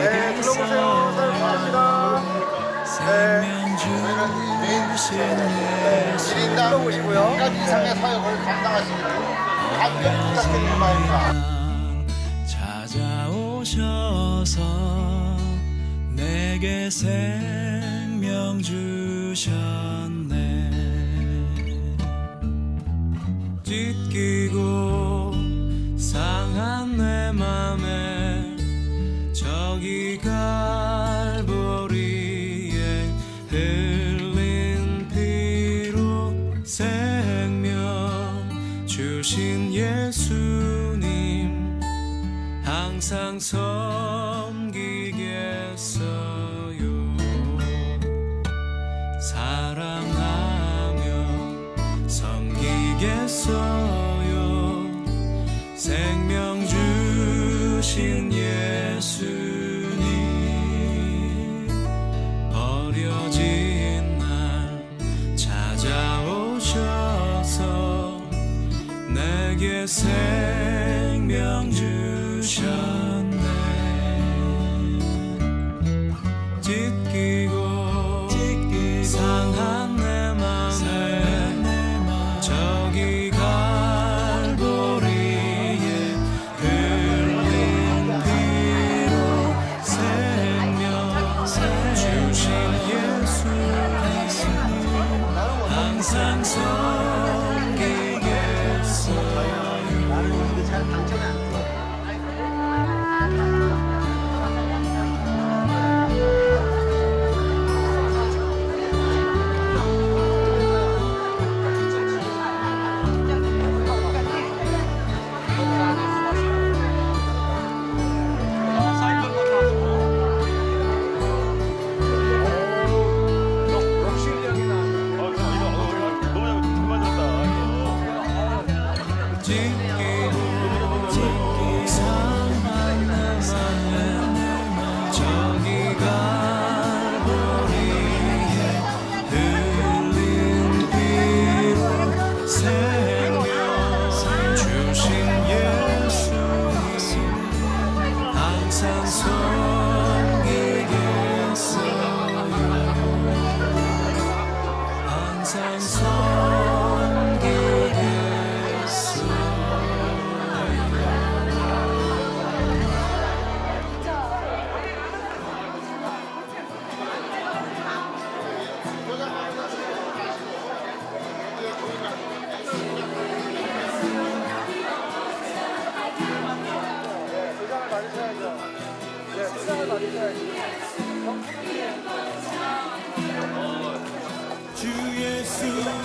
네, 불러보세요. 사랑합니다. 네, 저희는 1인당 불러보시고요. 1가지 이상의 사역을 감당하시기를 간절히 부탁드리는 바입니다. 찾아오셔서 내게 생명 주셨네 상한 저기 갈보리에 흘린 피로 생명 주신 예수님 항상 섬기겠어요. 사랑하며 섬기겠어요 신 예수님 버려진 날 찾아오셔서 내게 생명 주셨 항상 섬기겠어요 찢기고 see.